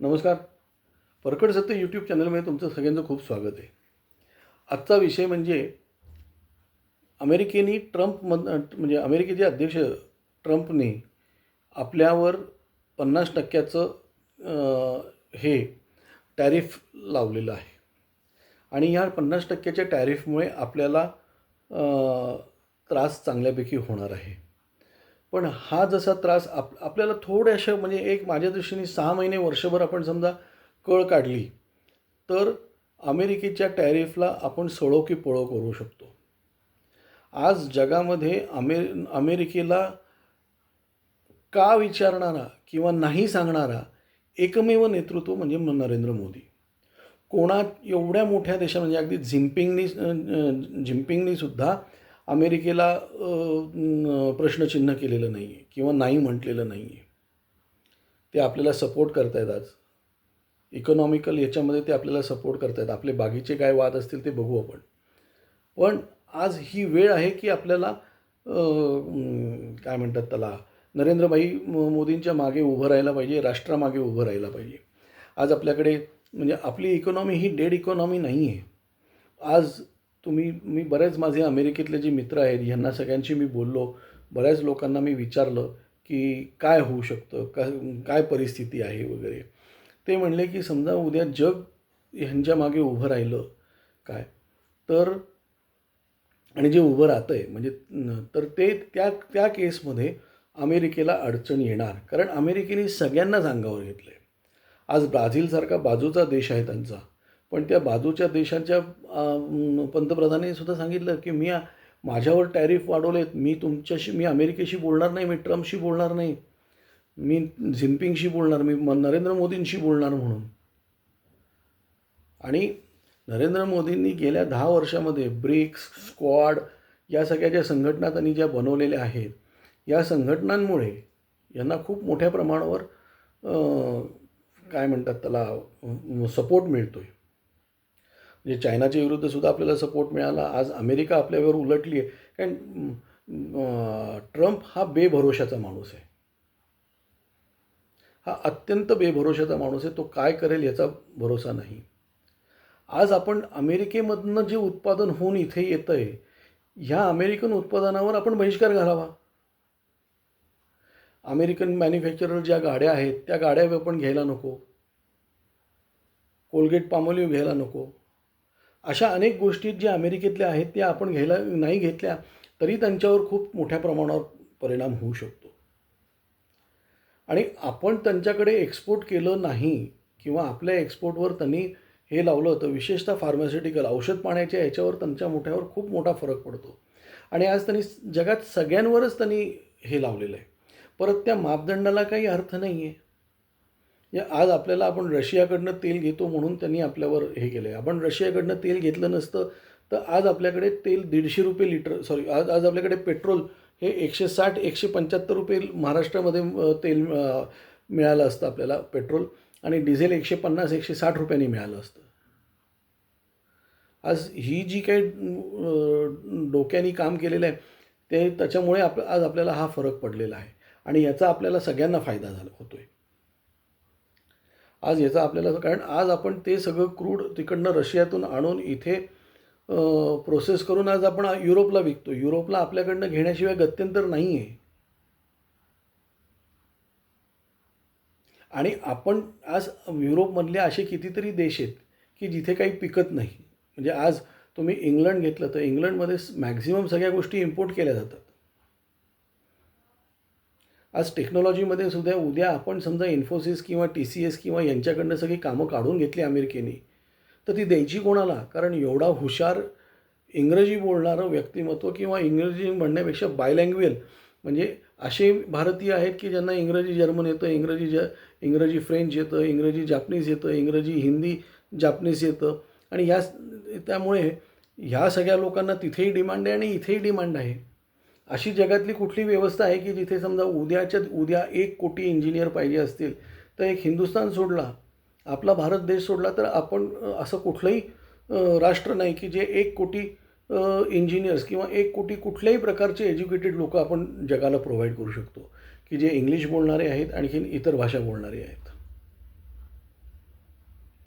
नमस्कार. परकड सत्य यूट्यूब चॅनलमध्ये तुमचं सगळ्यांचं खूप स्वागत आहे. आजचा विषय म्हणजे अमेरिकेने ट्रम्प म्हणजे अमेरिकेचे अध्यक्ष ट्रम्पने आपल्यावर पन्नास टक्क्याचं हे टॅरिफ लावलेलं आहे. आणि ह्या पन्नास टक्क्याच्या टॅरिफमुळे आपल्याला त्रास चांगल्यापैकी होणार आहे. पण हा जसा त्रास आप आपल्याला थोड्याशा म्हणजे एक माझ्या दृष्टीने सहा महिने वर्षभर आपण समजा कळ काढली तर अमेरिकेच्या टॅरिफला आपण सळो की पळो करू शकतो. आज जगामध्ये अमे अमेरिकेला का विचारणारा किंवा नाही सांगणारा एकमेव नेतृत्व म्हणजे नरेंद्र मोदी. कोणा एवढ्या मोठ्या देशा म्हणजे अगदी झिम्पिंगनी अं, सुद्धा अमेरिकेला प्रश्नचिन्ह केलेलं नाही आहे किंवा नाही म्हटलेलं नाही आहे ते आपल्याला सपोर्ट करतायत आज. इकॉनॉमिकल याच्यामध्ये ते आपल्याला सपोर्ट करतायत. आपले बाकीचे काय वाद असतील ते बघू आपण. पण आज ही वेळ आहे की आपल्याला काय म्हणतात त्याला नरेंद्रभाई म- मोदींच्या मागे उभं राहायला पाहिजे राष्ट्रामागे उभं राहायला पाहिजे. आज आपल्याकडे म्हणजे आपली इकॉनॉमी ही डेड इकॉनॉमी नाही आहे आज तुम्ही मी बरेच माझे अमेरिकेतले जे मित्र आहेत ह्यांना सगळ्यांशी मी बोललो. बऱ्याच लोकांना मी विचारलं की काय होऊ शकतं का काय परिस्थिती आहे वगैरे. ते म्हणले की समजा उद्या जग ह्यांच्या मागे उभं राहिलं काय? तर आणि जे उभं राहतं आहे म्हणजे तर ते त्या त्या केसमध्ये अमेरिकेला अडचण येणार. कारण अमेरिकेने सगळ्यांनाच अंगावर घेतलं आहे आज ब्राझीलसारखा बाजूचा देश आहे त्यांचा. पण त्या बाजूच्या देशांच्या पंतप्रधानांनी सुद्धा सांगितलं की मी माझ्यावर टॅरिफ वाढवलेत. मी तुमच्याशी मी अमेरिकेशी बोलणार नाही मी ट्रम्पशी बोलणार नाही. मी झिम्पिंगशी बोलणार मी म- नरेंद्र मोदींशी बोलणार म्हणून. आणि नरेंद्र मोदींनी गेल्या दहा वर्षामध्ये ब्रिक्स स्क्वॉड या सगळ्या ज्या संघटना त्यांनी ज्या बनवलेल्या आहेत या संघटनांमुळे यांना खूप मोठ्या प्रमाणावर काय म्हणतात त्याला सपोर्ट मिळतो आहे म्हणजे चायनाच्या विरुद्ध सुद्धा आपल्याला सपोर्ट मिळाला. आज अमेरिका आपल्यावर उलटली आहे कारण ट्रम्प हा बेभरोशाचा माणूस आहे. हा अत्यंत बेभरोशाचा माणूस आहे. तो काय करेल याचा भरोसा नाही. आज आपण अमेरिकेमधनं जे उत्पादन होऊन इथे येतं आहे ह्या अमेरिकन उत्पादनावर आपण बहिष्कार घालावा. अमेरिकन मॅन्युफॅक्चरर ज्या गाड्या आहेत त्या गाड्या आपण घ्यायला नको. कोलगेट पामोलिव्ह घ्यायला नको. अशा अनेक गोष्टी ज्या अमेरिकेतल्या आहेत त्या आपण घ्यायला नाही घेतल्या तरी त्यांच्यावर खूप मोठ्या प्रमाणावर परिणाम होऊ शकतो. आणि आपण त्यांच्याकडे एक्सपोर्ट केलं नाही किंवा आपल्या एक्सपोर्टवर त्यांनी हे लावलं तर विशेषतः फार्मास्युटिकल औषध पाण्याच्या याच्यावर त्यांच्या मोठ्यावर खूप मोठा फरक पडतो. आणि आज त्यांनी जगात सगळ्यांवरच त्यांनी हे लावलेलं आहे. परत त्या मापदंडाला काही अर्थ नाही आहे या आज आपल्याला आपण रशियाकडनं तेल घेतो म्हणून त्यांनी आपल्यावर हे केलं आहे आपण रशियाकडनं तेल घेतलं नसतं तर आज आपल्याकडे तेल दीडशे रुपये लिटर सॉरी आज आज आपल्याकडे पेट्रोल हे एकशे साठ एकशे पंच्याहत्तर रुपये महाराष्ट्रामध्ये तेल मिळालं असतं आपल्याला पेट्रोल आणि डिझेल एकशे पन्नास एकशे साठ रुपयांनी मिळालं असतं. आज ही जी काही डोक्यानी डोक्याने काम केलेलं आहे ते त्याच्यामुळे आप आज आपल्याला हा फरक पडलेला आहे आणि याचा आपल्याला सगळ्यांना फायदा झाला होतो आहे आज याचा आपल्याला कारण आज आपण ते सगळं क्रूड तिकडनं रशियातून आणून इथे प्रोसेस करून आज आपण युरोपला विकतो. युरोपला आपल्याकडनं घेण्याशिवाय गत्यंतर नाही आहे आणि आपण आज युरोपमधले असे कितीतरी देश आहेत की जिथे काही पिकत नाही. म्हणजे आज तुम्ही इंग्लंड घेतलं तर इंग्लंडमध्ये मॅक्झिमम सगळ्या गोष्टी इम्पोर्ट केल्या जातात. आज टेक्नॉलॉजीमध्ये सुद्धा उद्या आपण समजा इन्फोसिस किंवा टी सी एस किंवा यांच्याकडनं सगळी कामं काढून घेतली अमेरिकेने तर ती द्यायची कोणाला? कारण एवढा हुशार इंग्रजी बोलणारं व्यक्तिमत्व किंवा इंग्रजी म्हणण्यापेक्षा बायलँग्वेल म्हणजे असे भारतीय आहेत की ज्यांना इंग्रजी जर्मन येतं इंग्रजी ज इंग्रजी फ्रेंच येतं इंग्रजी जापनीज येतं इंग्रजी हिंदी जापनीज येतं. आणि ह्या त्यामुळे ह्या सगळ्या लोकांना तिथेही डिमांड आहे आणि इथेही डिमांड आहे. अशी जगातली कुठली व्यवस्था आहे की जिथे समजा उद्याच्या उद्या एक कोटी इंजिनियर पाहिजे असतील तर एक हिंदुस्थान सोडला आपला भारत देश सोडला तर आपण असं कुठलंही राष्ट्र नाही की जे एक कोटी इंजिनियर्स किंवा एक कोटी कुठल्याही प्रकारचे एज्युकेटेड लोक आपण जगाला प्रोव्हाइड करू शकतो की जे इंग्लिश बोलणारे आहेत आणखीन इतर भाषा बोलणारे आहेत.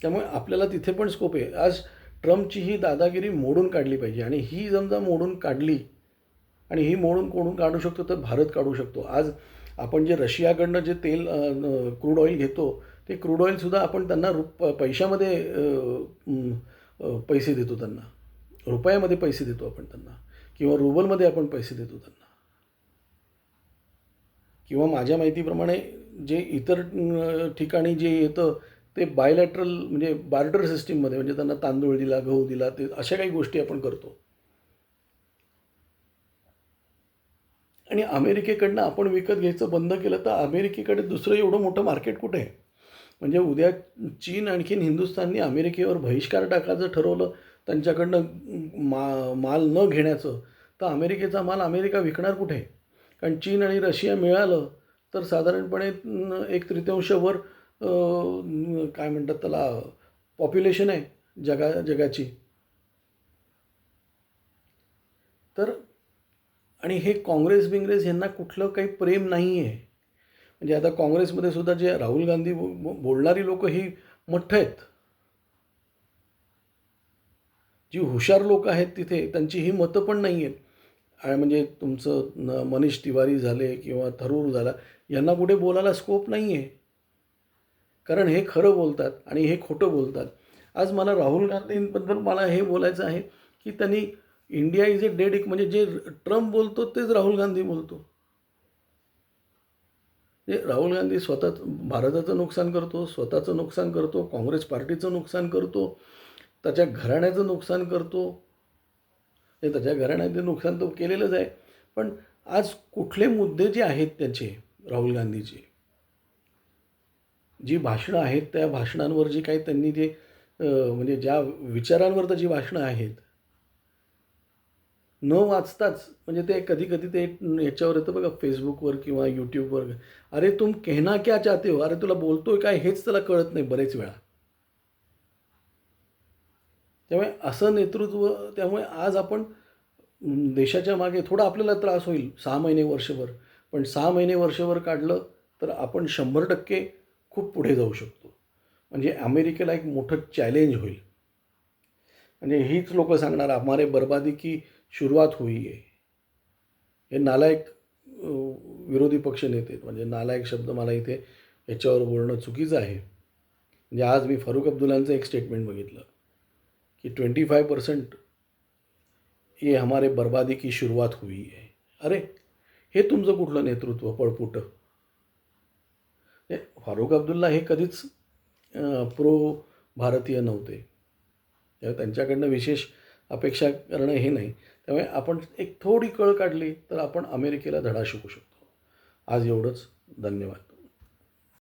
त्यामुळे आपल्याला तिथे पण स्कोप आहे. आज ट्रम्पची ही दादागिरी मोडून काढली पाहिजे आणि ही समजा मोडून काढली आणि ही मोडून कोणून काढू शकतो तर भारत काढू शकतो. आज आपण जे रशियाकडनं जे तेल क्रूड ऑइल घेतो ते क्रूड ऑइलसुद्धा आपण त्यांना रुप पैशामध्ये पैसे देतो त्यांना. रुपयामध्ये पैसे देतो आपण त्यांना. किंवा रुबलमध्ये आपण पैसे देतो त्यांना. किंवा माझ्या माहितीप्रमाणे जे इतर ठिकाणी जे येतं ते बायलॅटरल म्हणजे बार्टर सिस्टीममध्ये म्हणजे त्यांना तांदूळ दिला गहू दिला ते अशा काही गोष्टी आपण करतो. आणि अमेरिकेकडनं आपण विकत घ्यायचं बंद केलं तर अमेरिकेकडे दुसरं एवढं मोठं मार्केट कुठे? आहे म्हणजे उद्या चीन आणखीन हिंदुस्थाननी अमेरिकेवर बहिष्कार टाकायचं ठरवलं त्यांच्याकडनं मा माल न घेण्याचं तर अमेरिकेचा माल अमेरिका विकणार कुठे? कारण चीन आणि रशिया मिळालं तर साधारणपणे एक तृतीयांशवर काय म्हणतात त्याला पॉप्युलेशन आहे जगा जगाची. तर आणि हे काँग्रेस बिंग्रेस यांना कुठलं काही प्रेम नाही आहे म्हणजे आता काँग्रेसमध्ये सुद्धा जे राहुल गांधी बोलणारी लोक ही मठ्ठ आहेत. जी हुशार लोक आहेत तिथे त्यांची ही मतं पण नाही आहेत म्हणजे तुमचं मनीष तिवारी झाले किंवा थरूर झाला यांना कुठे बोलायला स्कोप नाही आहे कारण हे खरं बोलतात आणि हे खोटं बोलतात. आज मला राहुल गांधींबद्दल मला हे बोलायचं आहे की त्यांनी इंडिया इज ए डेड म्हणजे जे ट्रम्प बोलतो तेच राहुल गांधी बोलतो. ते राहुल गांधी स्वतः भारताचं नुकसान करतो स्वतःचं नुकसान करतो काँग्रेस पार्टीचं नुकसान करतो त्याच्या घराण्याचं नुकसान करतो. हे त्याच्या घराण्याचं नुकसान तो केलेलंच आहे. पण आज कुठले मुद्दे जे आहेत त्याचे राहुल गांधीचे? जी भाषणं आहेत त्या भाषणांवर जी काही त्यांनी जे म्हणजे ज्या विचारांवर त्याची भाषणं आहेत न वाचताच म्हणजे ते कधी कधी ते याच्यावर येतं बघा फेसबुकवर किंवा यूट्यूबवर अरे तुम कहना क्या चाहते हो? अरे तुला बोलतोय काय हेच त्याला कळत नाही बरेच वेळा. त्यामुळे असं नेतृत्व त्यामुळे आज आपण देशाच्या मागे थोडा आपल्याला त्रास होईल सहा महिने वर्षभर. पण सहा महिने वर्षभर काढलं तर आपण शंभर टक्के खूप पुढे जाऊ शकतो. म्हणजे अमेरिकेला एक मोठं चॅलेंज होईल. म्हणजे हीच लोक सांगणार हमारे बर्बादी की सुरुवात हुई आहे हे नालायक विरोधी पक्ष नेते म्हणजे नालायक शब्द मला इथे याच्यावर बोलणं चुकीचं आहे. म्हणजे आज मी फारुख अब्दुल्लांचं एक स्टेटमेंट बघितलं की ट्वेंटी फाय पर्सेंट हे हमारे बर्बादी की सुरुवात हुई आहे अरे हे तुमचं कुठलं नेतृत्व? पळपुट. फारुख अब्दुल्ला हे कधीच प्रो भारतीय नव्हते. त्यांच्याकडनं विशेष अपेक्षा करणं हे नाही. त्यामुळे आपण एक थोडी कळ काढली तर आपण अमेरिकेला धडा शिकू शकतो. आज एवढंच. धन्यवाद.